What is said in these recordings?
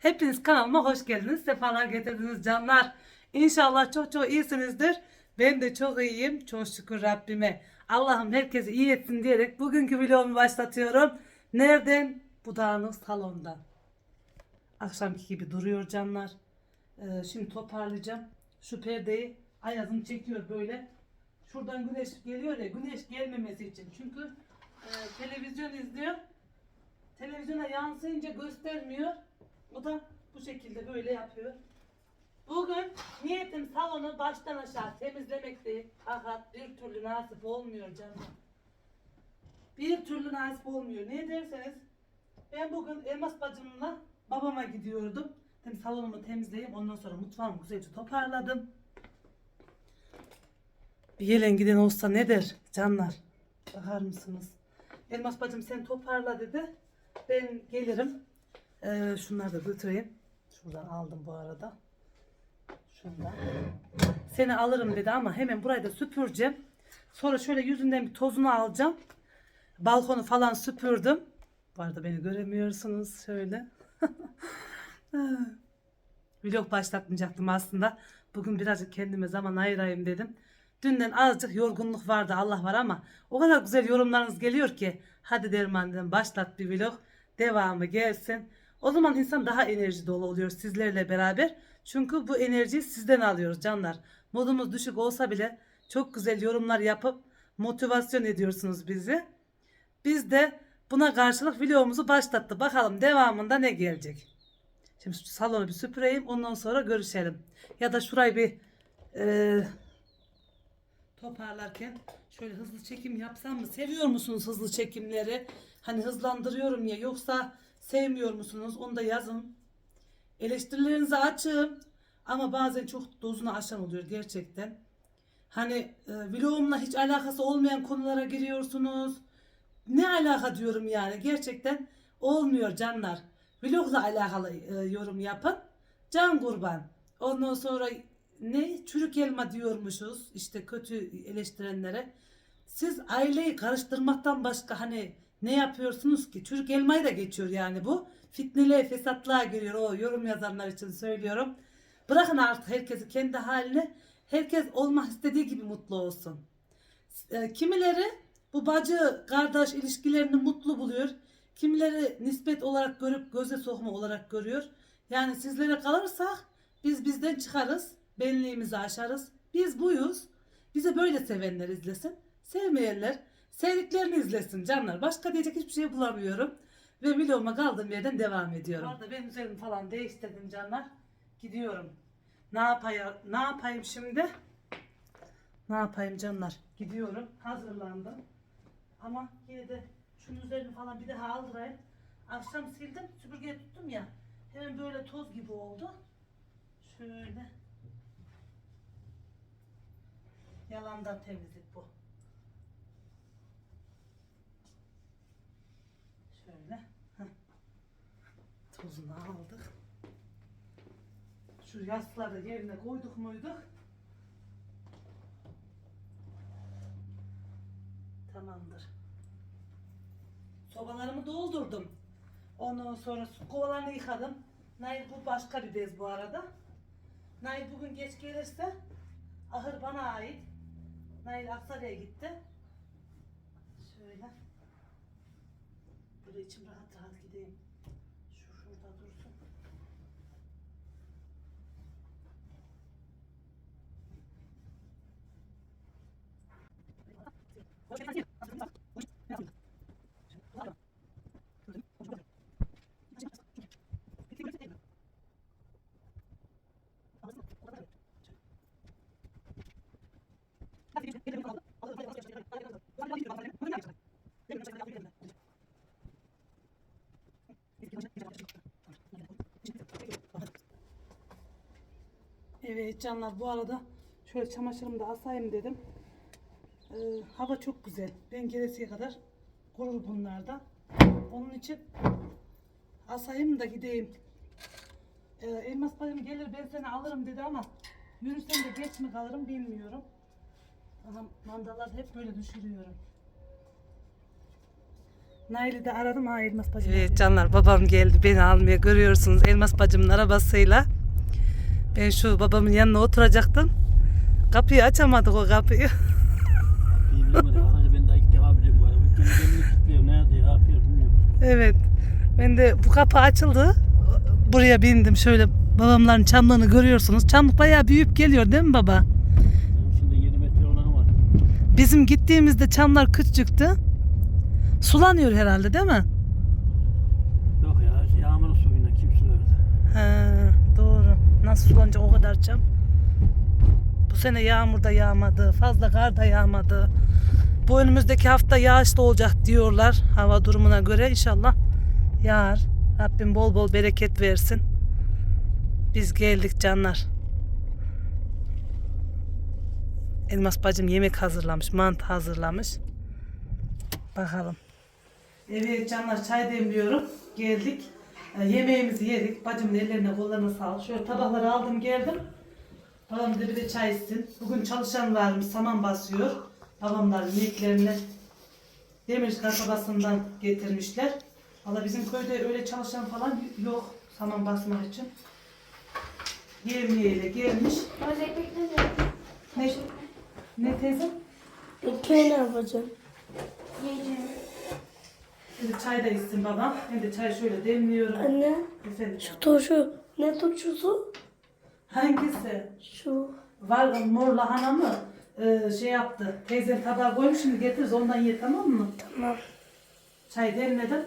Hepiniz kanalıma hoş geldiniz. Sefalar getirdiniz canlar. İnşallah çok çok iyisinizdir. Ben de çok iyiyim. Çok şükür Rabbime. Allah'ım herkesi iyi etsin diyerek bugünkü vlogumu başlatıyorum. Nereden? Bu dağınık salondan. Akşamki gibi duruyor canlar. Ee, şimdi toparlayacağım. Şu perdeyi ayazını çekiyor böyle. Şuradan güneş geliyor ya güneş gelmemesi için. Çünkü e, televizyon izliyor. Televizyona yansıyınca göstermiyor. O da bu şekilde böyle yapıyor. Bugün niyetim salonu baştan aşağı temizlemekti. Fakat bir türlü nasip olmuyor canım. Bir türlü nasip olmuyor. Niye derseniz ben bugün Elmas bacımla babama gidiyordum. Hem salonumu temizleyeyim ondan sonra mutfağımı güzelce toparladım. Bir yelen giden olsa ne der canlar? Bakar mısınız? Elmas bacım sen toparla dedi. Ben gelirim. Ee, şunları da götüreyim. Şuradan aldım bu arada. Şundan. Seni alırım dedi ama hemen burayı da süpüreceğim. Sonra şöyle yüzünden bir tozunu alacağım. Balkonu falan süpürdüm. Bu arada beni göremiyorsunuz şöyle. Vlog başlatmayacaktım aslında. Bugün birazcık kendime zaman ayırayım dedim. Dünden azıcık yorgunluk vardı Allah var ama o kadar güzel yorumlarınız geliyor ki hadi dedim başlat bir vlog devamı gelsin. O zaman insan daha enerji dolu oluyor sizlerle beraber. Çünkü bu enerjiyi sizden alıyoruz canlar. Modumuz düşük olsa bile çok güzel yorumlar yapıp motivasyon ediyorsunuz bizi. Biz de buna karşılık vlogumuzu başlattı. Bakalım devamında ne gelecek. Şimdi salonu bir süpüreyim ondan sonra görüşelim. Ya da şurayı bir e, toparlarken şöyle hızlı çekim yapsam mı? Seviyor musunuz hızlı çekimleri? Hani hızlandırıyorum ya yoksa sevmiyor musunuz? Onu da yazın. Eleştirilerinizi açın. Ama bazen çok dozunu aşan oluyor gerçekten. Hani e, vlogumla hiç alakası olmayan konulara giriyorsunuz. Ne alaka diyorum yani gerçekten olmuyor canlar. Vlogla alakalı e, yorum yapın. Can kurban. Ondan sonra ne çürük elma diyormuşuz işte kötü eleştirenlere. Siz aileyi karıştırmaktan başka hani ne yapıyorsunuz ki? Çürük elmayı da geçiyor yani bu. Fitneliğe, fesatlığa giriyor o yorum yazanlar için söylüyorum. Bırakın artık herkesi kendi haline. Herkes olmak istediği gibi mutlu olsun. E, Kimileri bu bacı kardeş ilişkilerini mutlu buluyor. Kimileri nispet olarak görüp göze sokma olarak görüyor. Yani sizlere kalırsak biz bizden çıkarız. Benliğimizi aşarız. Biz buyuz. Bizi böyle sevenler izlesin. Sevmeyenler sevdiklerini izlesin canlar. Başka diyecek hiçbir şey bulamıyorum. Ve vloguma kaldığım yerden devam ediyorum. Orada ben üzerimi falan değiştirdim canlar. Gidiyorum. Ne yapayım, ne yapayım şimdi? Ne yapayım canlar? Gidiyorum. Hazırlandım. Ama yine de şunun üzerini falan bir daha aldırayım. Akşam sildim. Süpürgeye tuttum ya. Hemen böyle toz gibi oldu. Şöyle. Yalandan temizlik bu. Şöyle. heh. Tozunu aldık. Şu yasları yerine koyduk muyduk? Tamamdır. Sobalarımı doldurdum. Ondan sonra su kovalarını yıkadım. Nail bu başka bir bez bu arada. Nail bugün geç gelirse ahır bana ait. Nail Aksaray'a gitti. Şöyle. Böyle içim rahat rahat gideyim. Şu şurada dursun. Evet canlar bu arada şöyle çamaşırımı da asayım dedim. Ee, hava çok güzel. Ben gelesiye kadar kurur bunlarda. Onun için asayım da gideyim. Ee, elmas bacım gelir ben seni alırım dedi ama yürüsem de geç mi kalırım bilmiyorum. Aha, mandalar hep böyle düşürüyorum. Nail'i de aradım ha Elmas bacım. Evet canlar babam geldi beni almaya görüyorsunuz Elmas bacımın arabasıyla. Ben şu babamın yanına oturacaktım. Kapıyı açamadık o kapıyı. Bilmiyorum. Arkadaşlar ben daha ilk defa biliyorum bu araba. Gene kendini kilitliyor. Nerede ya yapıyor bilmiyorum. Evet. Ben de bu kapı açıldı. Buraya bindim. Şöyle babamların çamlığını görüyorsunuz. Çamlık bayağı büyüyüp geliyor değil mi baba? Şimdi 7 metre olanı var. Bizim gittiğimizde çamlar küçüktü. Sulanıyor herhalde değil mi? Yok ya şey, yağmur suyuna kim sulardı? He, doğru. Nasıl sulanacak o kadar çam? Bu sene yağmur da yağmadı. Fazla kar da yağmadı. Bu önümüzdeki hafta yağışlı olacak diyorlar hava durumuna göre. İnşallah yağar. Rabbim bol bol bereket versin. Biz geldik canlar. Elmas bacım yemek hazırlamış, mantı hazırlamış. Bakalım. Evet canlar çay demliyorum. Geldik. E, yemeğimizi yedik. Bacımın ellerine kollarına sağlık. Şöyle tabakları aldım geldim. Babam da bir de çay içsin. Bugün çalışan varmış saman basıyor. Babamlar ineklerini demir kasabasından getirmişler. Valla bizim köyde öyle çalışan falan yok saman basmak için. Yemeğiyle gelmiş. Ne? Ne, ne teyze? Ekmeği ne yapacağım? Yiyeceğim. Şimdi çay da içsin babam. Ben de çay şöyle demliyorum. Anne, Efendim. şu turşu, ne turşusu? Hangisi? Şu. Var mor lahana mı? Ee, şey yaptı. Teyzen tabağa koymuş şimdi getiririz ondan ye tamam mı? Tamam. Çay demledim.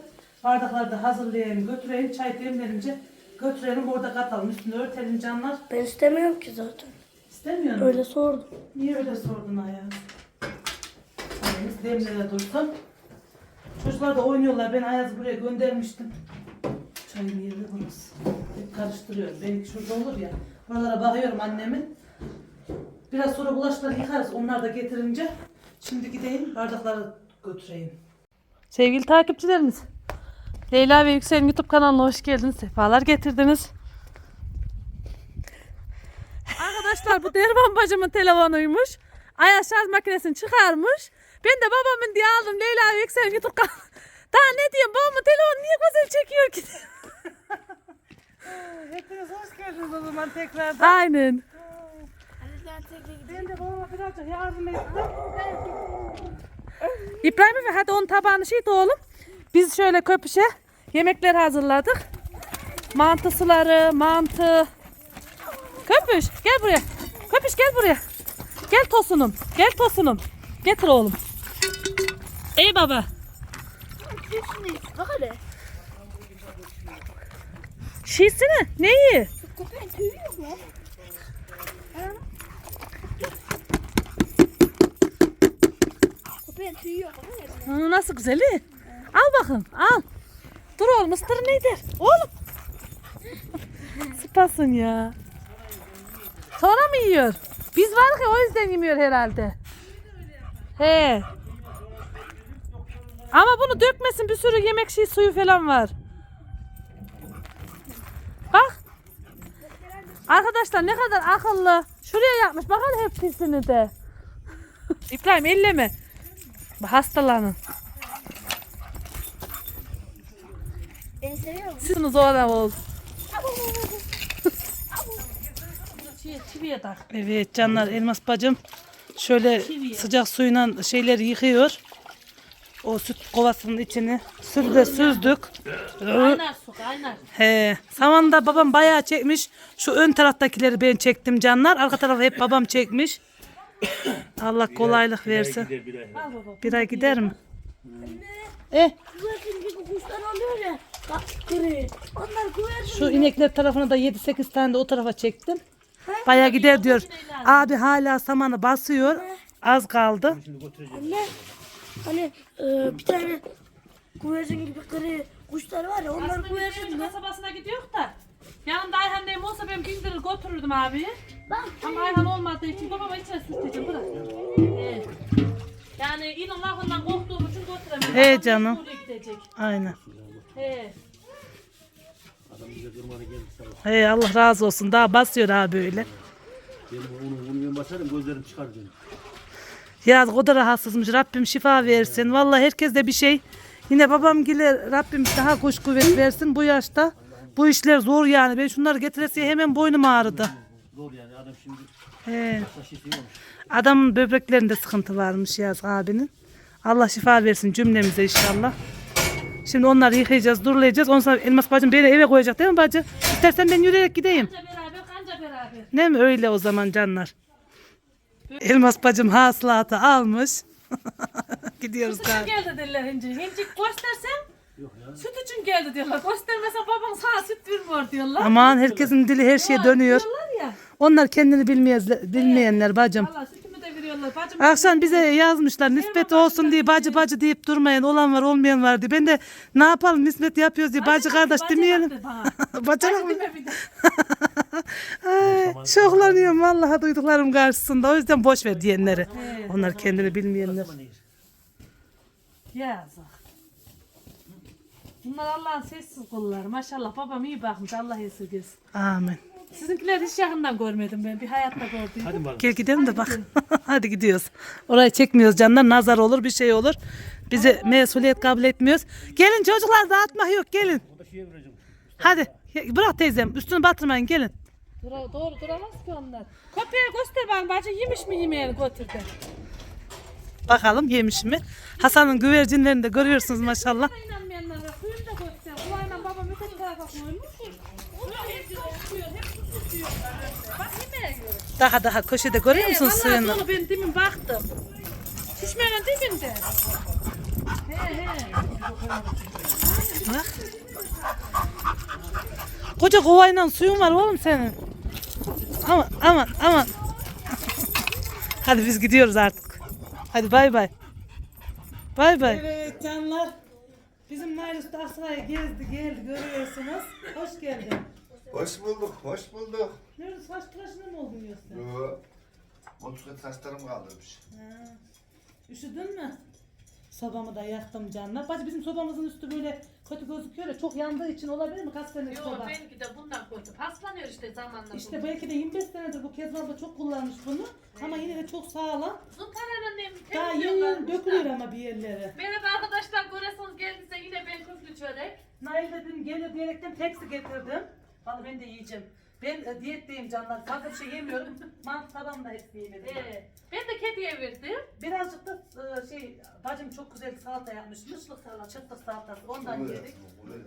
Bardakları da hazırlayayım götüreyim. Çay demlenince götürelim orada katalım. Üstünü örtelim canlar. Ben istemiyorum ki zaten. İstemiyor musun? Öyle sordum. Niye öyle sordun ayağı? Çayımız demlere dursun. Çocuklar da oynuyorlar. Ben Ayaz'ı buraya göndermiştim. Çayın yeri burası. Hep karıştırıyorum. Benimki şurada olur ya. Buralara bakıyorum annemin. Biraz sonra bulaşıkları yıkarız. Onlar da getirince. Şimdi gideyim bardakları götüreyim. Sevgili takipçilerimiz. Leyla ve Yüksel'in YouTube kanalına hoş geldiniz. Sefalar getirdiniz. Arkadaşlar bu Derman bacımın telefonuymuş. Ayaz şarj makinesini çıkarmış. Ben de babamın diye aldım Leyla ve Yüksel'in YouTube kanalı. Daha ne diyeyim babamın telefonu niye güzel çekiyor ki? Hepiniz hoş geldiniz o zaman tekrardan. Aynen. Ben de babama birazcık yardım ettim. İbrahim Efe hadi onun tabağını şey oğlum. Biz şöyle köpüşe yemekler hazırladık. Mantısıları, mantı. Köpüş gel buraya. Köpüş gel buraya. Gel tosunum. Gel tosunum. Getir oğlum. Ey baba. Şişsene. Neyi? Köpeğin tüyü yok mu? Hele. Hı, nasıl güzeli? Al bakın al. Dur oğlum ıstır neydir? Oğlum. Sıpasın ya. Sonra mı yiyor? Biz var ki o yüzden yemiyor herhalde. He. Ama bunu dökmesin bir sürü yemek şey suyu falan var. Bak. Arkadaşlar ne kadar akıllı. Şuraya yapmış. Bakalım hepsini de. İbrahim elleme. Hastalanın. Beni seviyor musun? Sizsiniz oğlan ol. Evet canlar elmas bacım şöyle sıcak suyla şeyleri yıkıyor. O süt kovasının içini sütü de süzdük. Kaynar su kaynar. He, samanda babam bayağı çekmiş. Şu ön taraftakileri ben çektim canlar. Arka tarafı hep babam çekmiş. Allah kolaylık versin. Gider bir ay. Bir ay gider mi? Eh, Güvercin gibi kuşlar oluyor ya. Bak kırı. Onlar güvercin. Şu inekler tarafına da 7-8 tane de o tarafa çektim. Baya gider diyor. Abi hala samanı basıyor. Az kaldı. Anne. Hani e, bir tane güvercin gibi kırı kuşlar var ya onlar Aslında güvercin mi? kasabasına gidiyor da. Yanımda Ayhan dayım olsa ben bindirir götürürdüm abi. Bak Ama Ayhan olmadığı için babama içine sürteceğim bırak. Evet. Yani inan lafından korktuğum için götüremedim. He canım. Gidecek. Aynen. He. Adam bize kırmana geldi sabah. Hey Allah razı olsun. Daha basıyor abi öyle. Ben onu, onu ben basarım gözlerim çıkar benim. Ya o da rahatsızmış. Rabbim şifa versin. Vallahi herkes de bir şey Yine babam gile Rabbim daha kuş kuvvet versin bu yaşta. Bu işler zor yani. Ben şunları getiresiye hemen boynum ağrıdı. Zor yani adam şimdi He. Adamın böbreklerinde sıkıntı varmış Yaz abinin. Allah şifa versin cümlemize inşallah. Şimdi onları yıkayacağız, durulayacağız. Ondan sonra Elmas bacım beni eve koyacak değil mi bacı? İstersen ben yürüyerek gideyim. Kanca beraber kanca beraber. Ne mi öyle o zaman canlar? Elmas bacım hasılatı almış. Gidiyoruz için galiba. geldi derler hinci. Hinci göstersen. Süt için geldi diyorlar. Göstermesen baban sana süt vermiyor diyorlar. Aman herkesin dili her şeye dönüyor. Diyorlar ya. Onlar kendini bilmeyez- bilmeyenler bacım. Valla sütümü de veriyorlar. Bacım Akşam bize yazmışlar nispet olsun diye bacı bacı deyip durmayın olan var olmayan var diye. Ben de ne yapalım nispet yapıyoruz diye bacı kardeş bacı demeyelim. Bacanak mı? Bacı deme bir de. Ay, şoklanıyorum vallahi duyduklarım karşısında. O yüzden boş ver diyenleri. Onlar kendini bilmeyenler. Yazık. Bunlar Allah'ın sessiz kulları. Maşallah babam iyi bakmış. Allah esirgesin. Amin. Sizinkiler hiç yakından görmedim ben. Bir hayatta gördüm. Hadi bakalım. Gel gidelim de bak. Hadi gidiyoruz. Orayı çekmiyoruz canlar. Nazar olur bir şey olur. Bizi mesuliyet kabul etmiyoruz. Gelin çocuklar dağıtmak yok gelin. O da şeye vereceğim. Hadi bırak teyzem üstünü batırmayın gelin. Dura, doğru duramaz ki onlar. Köpeğe göster bana bacı yemiş mi yemeğini götürdü. Bakalım yemiş mi? Hasan'ın güvercinlerini de görüyorsunuz maşallah. Suyunu da göster. Kulağıyla babam öteki tarafa koymuş. Tutuyor, tutuyor. Bak yemeğe yiyor. Daha daha köşede görüyor musun Vallahi suyunu? dolu ben demin baktım. Şişmenin dibinde. He he. Bak. Koca kovayla suyun var oğlum senin. Aman aman aman. Hadi biz gidiyoruz artık. Hadi bay bay. Bay bay. Evet canlar. Bizim Nailus da Aksaray'a gezdi geldi görüyorsunuz. Hoş geldin. Hoş bulduk, hoş bulduk. Nerede saç tıraşına mı oldun yoksa? Yo. Motosiklet saçlarım kaldırmış. Ha. Üşüdün mü? Sobamı da yaktım canına. Bacı bizim sobamızın üstü böyle kötü gözüküyor ya çok yandığı için olabilir mi? Kaç senelik Yok soba? benimki de bundan koydum. Paslanıyor işte zamanla. İşte belki de 25 senedir bu Kezban da çok kullanmış bunu. Ama yine de çok sağlam. Zımparayla nem Daha yeni yeni dökülüyor ama bir yerlere. Merhaba arkadaşlar görüyorsunuz geldiyse yine ben köflü çörek. Nail dedim gelir diyerekten tepsi getirdim. Vallahi ben de yiyeceğim. Ben e, diyetteyim canlar. Fazla bir şey yemiyorum. Mantı falan da hepsini yemedim. Ee, ben de kediye verdim. Birazcık da e, şey bacım çok güzel salata yapmış. Mıslık salata, çıtlık salatası. Ondan yedik. Hı.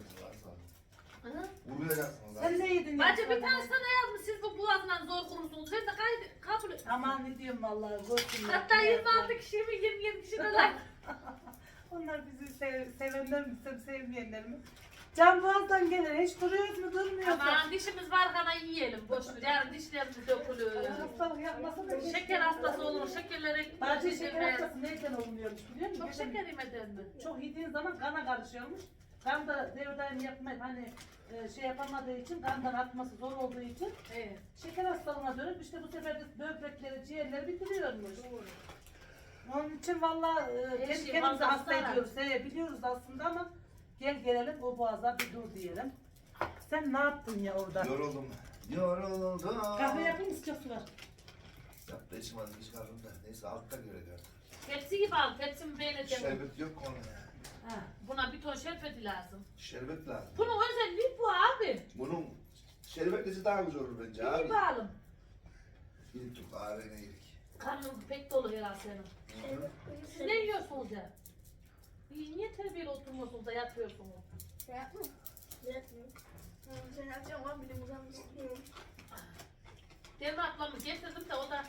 Vuracaksınız. Sen ne yedin? Bacı ya? bir tane sana yazmış siz bu boğazından zor kurursunuz. Ben de kaydı, kabul et. Aman ne diyorum vallahi. görsünler. Hatta 26 kişi mi 27 kişi de like. Onlar bizi sev, sevenler mi, sev, sevmeyenler mi? Can boğazdan gelir. Hiç duruyoruz mu, durmuyoruz mu? Aman dişimiz var kana yiyelim boş ver. Yarın dişlerimiz dökülür. Hastalık yapmasa da Şeker hastası olur. Şekerleri Bacı şeker hastası neyden olmuyormuş biliyor musun? Çok şeker yemeden mi? Çok yediğin zaman kana karışıyormuş. Kan da devre yapmayı hani e, şey yapamadığı için, kandan atması zor olduğu için Evet. şeker hastalığına dönüp işte bu sefer de böbrekleri, ciğerleri bitiriyormuş. Onun için valla e, Her kendi şey kendimizi hasta zarar. ediyoruz. He, biliyoruz aslında ama gel gelelim o boğaza bir dur diyelim. Sen ne yaptın ya orada? Yoruldum. Yoruldum. Kahve yapayım mı sıcak su var? Yaptı içim az iç kaldım da. Neyse altta göre artık. Tepsi gibi al. Tepsimi beğeneceğim. Şerbet yok onun ya. Ha. Buna bir ton şerbeti lazım. Şerbet lazım. Bunun özelliği bu abi. Bunun şerbetlisi daha güzel olur bence İyi abi. bağlım. Bir tut kahvene yedik. Karnın pek dolu herhalde senin. Siz ne yiyorsunuz ya? İyi, niye terbiyeli oturmuyorsunuz da yatıyorsunuz? Yapma. Yapmıyorum. Sen yapacağım ama benim uzanmıştım. Devre ablamı getirdim de o da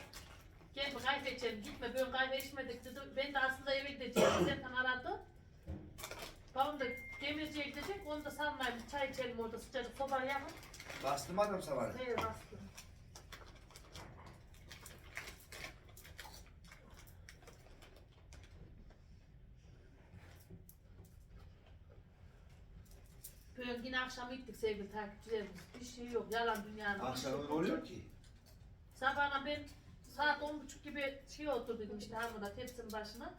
gel bir kahve içelim gitme böyle kahve içmedik dedi. Ben de aslında eve gideceğim. Zaten aradı. Babam da demirciye gidecek. Onu da sanmayayım. Çay içelim orada sıcacık soba yakın. Bastım adam sabah. Evet bastım. Bugün yine akşam gittik sevgili takipçilerimiz. Bir şey yok. Yalan dünyanın. Akşam öyle oluyor ki. Sabahına ben saat on buçuk gibi şey oturdum işte hamurda tepsinin başına.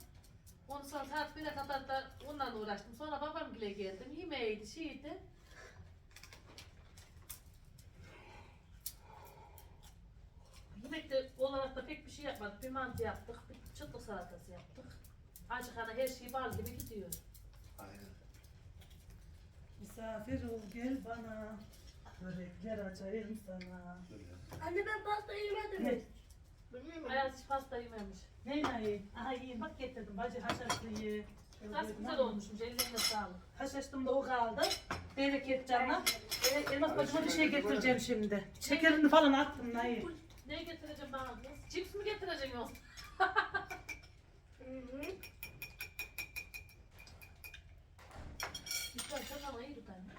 Ondan sonra saat 1'e kadar da onunla uğraştım. Sonra babam bile geldim. Yemeğiydi, şeydi. Yemekte olarak da pek bir şey yapmadık. Bir mantı yaptık, bir çıtlık salatası yaptık. Acıkana her şey bal gibi gidiyor. Aynen. Misafir ol gel bana. Börekler açayım sana. Anne ben pasta yemedim. Ne? Bilmiyorum. Ayaz hiç pasta yememiş. Ne nayı? Aha iyi bak getirdim bacı haşhaşlı ye. Nasıl güzel olmuşmuş. Ellerine sağlık. Haşhaştım da o kaldı. Bereket canına. Evet, Elmas bacıma bir şey getireceğim şimdi. Şekerini falan attım nayı. Ne getireceğim bana kız? Cips mi getireceksin yoksa? Hı hı. Lütfen sen ama iyi tut anne. Öyle. Böyle mi?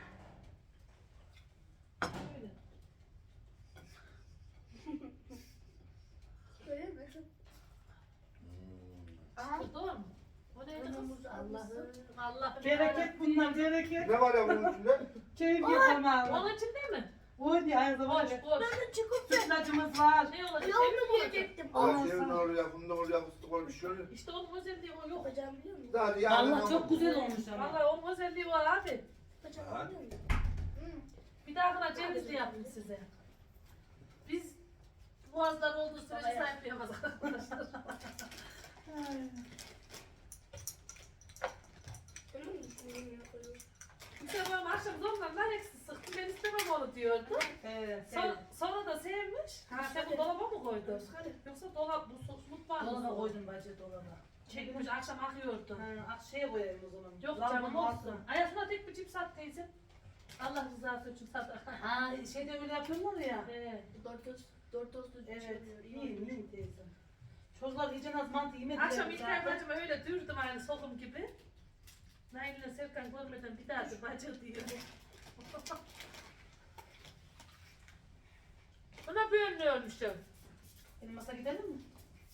Bu doğru mu? O neydi kız? Allah'ım. Allah'ım. Bereket bunlar bereket. Ne var ya bunun içinde? Keyif yapamam. Onun için değil mi? O diye aynı Boş zamanda. boş. Ben de çikolata Sütlacımız var. Ne olacak? Tebrik olacak. yiyecektim. Ondan Aferin sonra- oraya, fındık oraya, fıstık oraya bir şey olur. İşte onun özelliği o yok. Yapacağım biliyor musun? Daha bir yarın Allah çok ama- güzel olmuş ama. Vallahi onun özelliği var abi. Ha? biliyor musun? Bir dahakına cevizli yapayım size. Biz boğazlar olduğu sürece sahipleyemeyiz arkadaşlar. Onu mu düşünüyorum? Bir de babam akşam zorla eksi sıktı. Ben istemem onu diyordu. Evet. Sonra, sonra da sevmiş. Ha, İşte bu dolaba mı koydu? Yoksa dolap bu sos mutfağa mı Dolaba koydu? koydum bacı dolaba. Çekmiş akşam akıyordu. Ha, ak- şeye koyayım o zaman. Yok Lambın canım olsun. Ayasına tek bir cips at teyze. Allah rızası için sat. Ha şeyde öyle yapıyorlar ya. He. Dört toz, dört toz da Evet. İyi iyi teyze. Çocuklar iyice az mantı yemediler. Akşam ilk ay zaten. bacıma öyle dürdüm aynı sokum gibi. Nail'le Serkan görmeden bir daha bir bacı diyor. Buna bir önlü ölmüşüm. Elmas'a gidelim mi?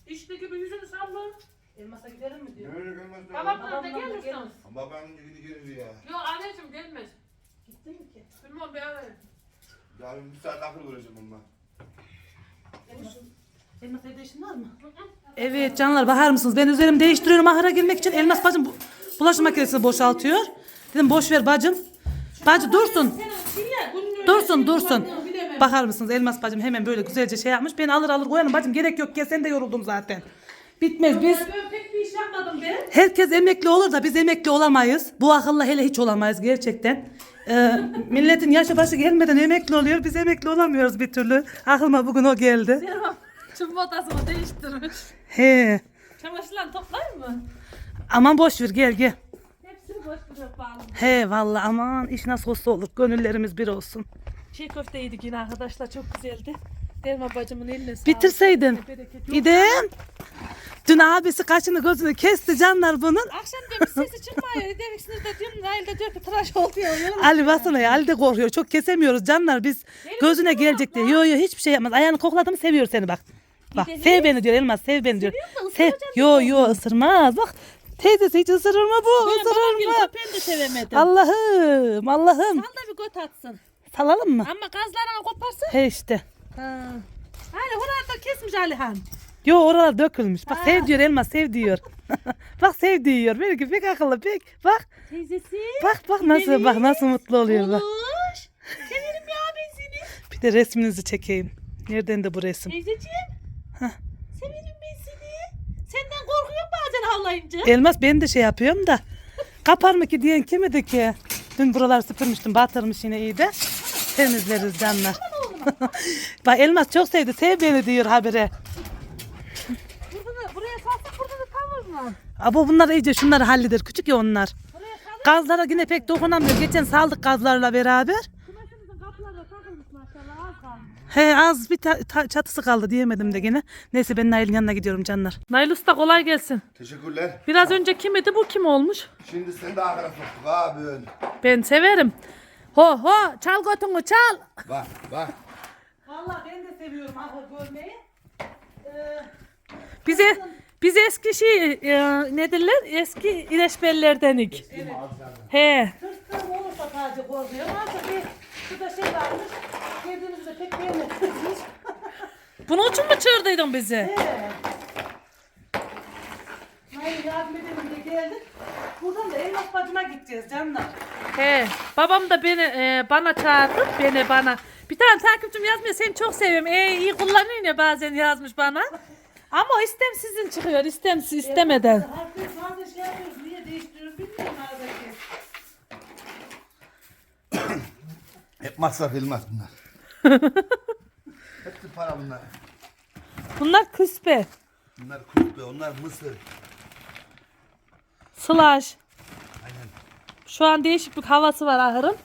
İşte gibi yüzünü sallıyor. Elmas'a gidelim mi diyor. Öyle gelmez de. Babam Babamla da da gelirsin. geliriz. Ama ben gidi gelir ya. Yok anneciğim gelmez. Gittin mi ki? Bilmem bir ara. Yarın bir saat akıl vereceğim onunla. Elmas, Elmas evde işin var mı? Evet canlar bakar mısınız? Ben üzerimi değiştiriyorum ahıra girmek için. Elmas bacım bu- bulaşık makinesini boşaltıyor. Dedim boş ver bacım. Bacı dursun. Dursun dursun. Bakar mısınız Elmas bacım hemen böyle güzelce şey yapmış. Ben alır alır koyarım bacım gerek yok gel sen de yoruldum zaten. Bitmez biz. Ben pek bir iş yapmadım ben. Herkes emekli olur da biz emekli olamayız. Bu akılla hele hiç olamayız gerçekten. Ee, milletin yaşı başı gelmeden emekli oluyor. Biz emekli olamıyoruz bir türlü. Aklıma bugün o geldi. Şu motasını değiştirmiş. He. Çamaşırlarını toplayayım mı? Aman boş ver gel gel. Hepsini boş bırak bağlı. He vallahi aman iş nasıl olsa olur. Gönüllerimiz bir olsun. Çiğ köfte yedik yine arkadaşlar çok güzeldi. Derman bacımın eline sağlık. Bitirseydin. Bereket. İdem. Dün abisi kaşını gözünü kesti canlar bunun. Akşam demiş sesi çıkmıyor. Demişsiniz de dün Nail de diyor ki tıraş oldu ya. Yalan. Ali basana ya Ali de korkuyor. Çok kesemiyoruz canlar biz. Gözüne gelecek diye. Yo yo hiçbir şey yapmaz. Ayağını kokladı mı seviyor seni bak. Bak sev beni diyor Elmas sev beni diyor. Sev. Yo yo ısırmaz. Bak teyzesi hiç ısırır mı bu? Isırır mı? Ben de sevemedim. Allah'ım Allah'ım. Al da bir göt atsın. Salalım mı? Ama gazlarına koparsın. He işte. Hani orada kesmiş Alihan. Yo oralar dökülmüş. Bak sev diyor Elmas sev diyor. bak sev diyor. Belki pek akıllı pek. Bak Teyzesi. bak bak nasıl bak nasıl mutlu oluyor bak. Oluş. Severim ya ben seni. Bir de resminizi çekeyim. Nereden de bu resim? Teyzeciğim. Severim ben seni. Senden korkuyorum bazen havlayınca. Elmas ben de şey yapıyorum da. Kapar mı ki diyen kimidi ki? Dün buraları süpürmüştüm. Batırmış yine iyi de. Temizleriz canlar. Bak Elmas çok sevdi. Sev beni diyor habere. Burada, buraya salsak burada da kalır mı? Abo bunlar iyice şunları halleder. Küçük ya onlar. Gazlara yine pek dokunamıyor. Geçen saldık gazlarla beraber. Kumaşımızın kapıları da takılmış maşallah az kalmış. He az bir ta- ta- çatısı kaldı diyemedim de gene. Neyse ben Nail'in yanına gidiyorum canlar. Nail Usta kolay gelsin. Teşekkürler. Biraz önce kim idi bu kim olmuş? Şimdi sen de soktuk abi. Ben severim. Ho ho çal götünü çal. Bak bak. Vallahi ben de seviyorum ahır görmeyi. Ee, Bize biz eski şey e, ne derler? Eski İleşbellerdenik. He. Tırstığım olursa sadece korkuyorum. Artık bir şurada şey varmış. Geldiğimizde pek beğenmedik. Bunun için mi çağırdıydın bizi? He. Hayır yardım edelim de. Buradan da elmas bacıma gideceğiz canlar. He, babam da beni e, bana çağırdı, beni bana. Bir tane takipçim yazmıyor, seni çok seviyorum. E, iyi kullanıyorsun ya bazen yazmış bana. Ama o istem sizin çıkıyor, istem istemeden. Evet, harfleri sadece şey. Hep masraf elmas bunlar. Hepsi para bunlar. Bunlar küspe. Bunlar kulübe, onlar mısır. Slash. Aynen. Şu an değişik bir havası var ahırın.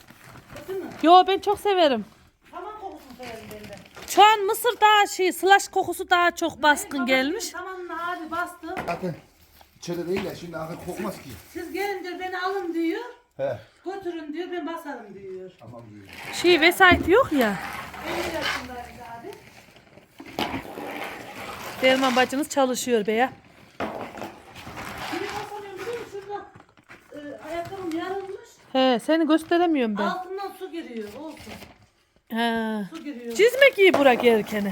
Yo ben çok severim. Tamam kokusunu severim ben de. Şu an mısır daha şey, slash kokusu daha çok baskın gelmiş. Tamam abi bastı. Zaten içeride değil ya şimdi ahır kokmaz ki. Siz gelince beni alın diyor. He. Götürün diyor ben basarım diyor. Tamam diyor. Şey vesayet yok ya. 50 yaşındayız abi. Derman bacınız çalışıyor be ya. Kimi basamıyorum biliyor musun? Şurada e, ayakkabım yarılmış. He seni gösteremiyorum ben. Altından su giriyor. Olsun. He. Su giriyor. Çizme giy bura gelirken.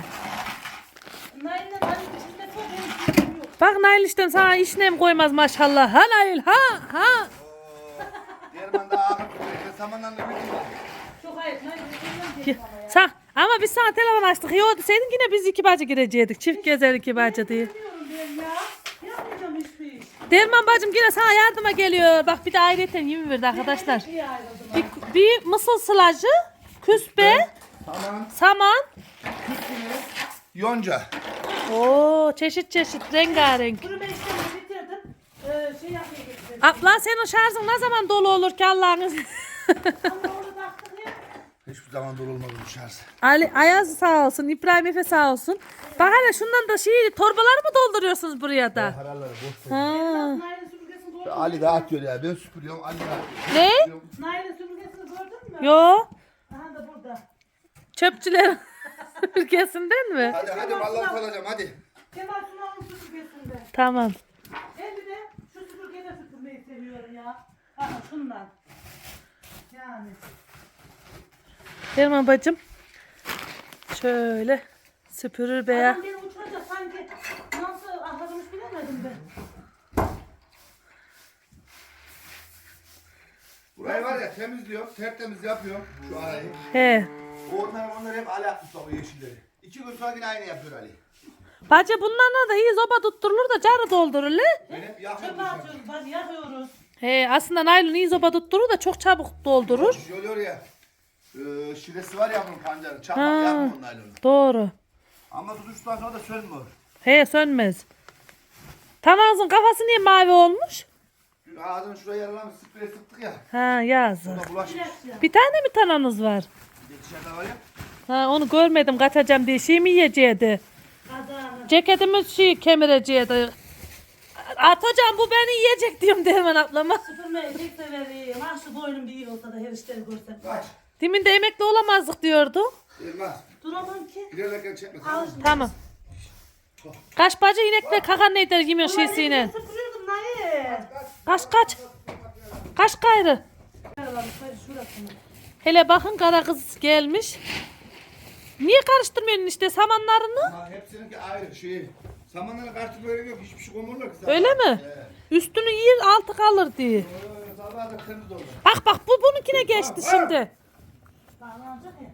Nail'le hani çizmek o benim çizmem yok. Bak Nail işte sana işnem koymaz maşallah. Ha Nail ha ha. Derman. Samandan da bütün var. Çok ayıp. Nail ama ya. Sa ama biz sana telefon açtık. Yo deseydin yine biz iki bacı girecektik. Çift gezer iki bacı diye. Bilmiyorum ben ya. Yapmayacağım hiçbir iş. Derman bacım yine sana yardıma geliyor. Bak bir de ayrıyeten yemin verdi arkadaşlar. Bir, bir mısır sılacı, küspe, Tamam. saman. Yonca. Oo çeşit çeşit rengarenk. Kuru ben işlerimi bitirdim. Ee, şey yapmaya getirdim. Abla senin şarjın ne zaman dolu olur ki Allah'ın izniyle? Ama. Hiçbir zaman dolu bu şarj. Ali Ayaz sağ olsun, İbrahim Efe sağ olsun. Bak hele şundan da şey torbalar mı dolduruyorsunuz buraya da? Paraları boş ver. Ha. Nail'in süpürgesini gördün mü? Ali dağıtıyor ya. Ben süpürüyorum. Ali dağıtıyor. Ne? Nail'in süpürgesini gördün mü? Yo, Aha da burada. çöpçüler ülkesinden mi? Hadi hadi vallahi kalacağım hadi. Kemal Sunal'ın süpürgesinde. Tamam. Ben bir de şu süpürgeyle süpürmeyi seviyorum ya. Ha şundan. Yani. Derman bacım. Şöyle süpürür be ya. Adam beni uçuracak sanki nasıl ahırmış bilemedim ben. Burayı var ya temizliyor. Tertemiz yapıyor. Şu arayı. He. Onlar onlar hep Ali atmış bak o yeşilleri. İki gün sonra yine aynı yapıyor Ali. Bacı bunlarla da iyi zoba tutturulur da carı doldurur le. Ben hep yakıyorum. Çöpe atıyoruz, bak yakıyoruz. He aslında naylon iyi zoba tutturur da çok çabuk doldurur. Şey oluyor ya. E, şiresi var ya bunun pancarın. Ha. Çakmak yakmıyor naylonu. Doğru. Ama tutuştuktan sonra da sönmüyor. He sönmez. Tanazın kafası niye mavi olmuş? Dün ağzını şuraya yaralamış sprey sıktık ya. Ha yazık. Buna bulaşmış. Bir tane mi tananız var? Bir de dışarıda var ya. Ha onu görmedim kaçacağım diye şey mi yiyeceğiydi? Kazanı. Ceketimiz şey kemireceğiydi. At hocam bu beni yiyecek diyorum Derman ablama. Süpürmeyi pek severim. Ah şu boynum bir iyi olsa da her işleri görsem. Kaç. Demin de emekli olamazdık diyordu. Duramam ki. İlerlerken çekme tamam mı? Tamam. Kaç bacı inekle kakan ne eder yemiyor şeysiyle. Kaç kaç. Kaç gayrı. Hele bakın kara kız gelmiş. Niye karıştırmıyorsun işte samanlarını? Ha, hepsininki ayrı şey. Samanlara karşı böyle yok. Hiçbir şey konmurlar ki. Öyle mi? Üstünü yer altı kalır diye. Sabah da temiz oldu. Bak bak bu bununkine geçti şimdi. Bağlanacak ya.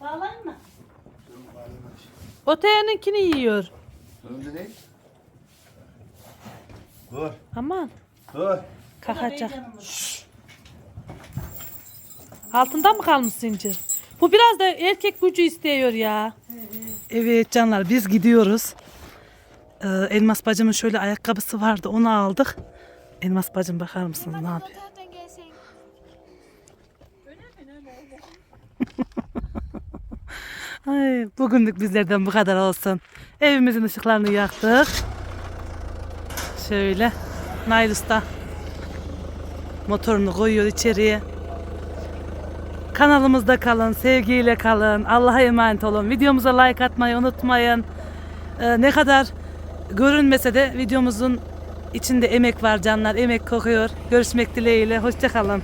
Bağlayayım mı? Öteğininkini yiyor. Önce ne? Dur. Aman Dur. kakacak. Altından mı kalmış zincir? Bu biraz da erkek gücü istiyor ya. Evet canlar biz gidiyoruz. Ee, Elmas bacımın şöyle ayakkabısı vardı onu aldık. Elmas bacım bakar mısınız ne yapıyor? Ay, bugünlük bizlerden bu kadar olsun. Evimizin ışıklarını yaktık. Şöyle. Nail Usta motorunu koyuyor içeriye. Kanalımızda kalın, sevgiyle kalın. Allah'a emanet olun. Videomuza like atmayı unutmayın. Ee, ne kadar görünmese de videomuzun içinde emek var canlar. Emek kokuyor. Görüşmek dileğiyle. Hoşçakalın.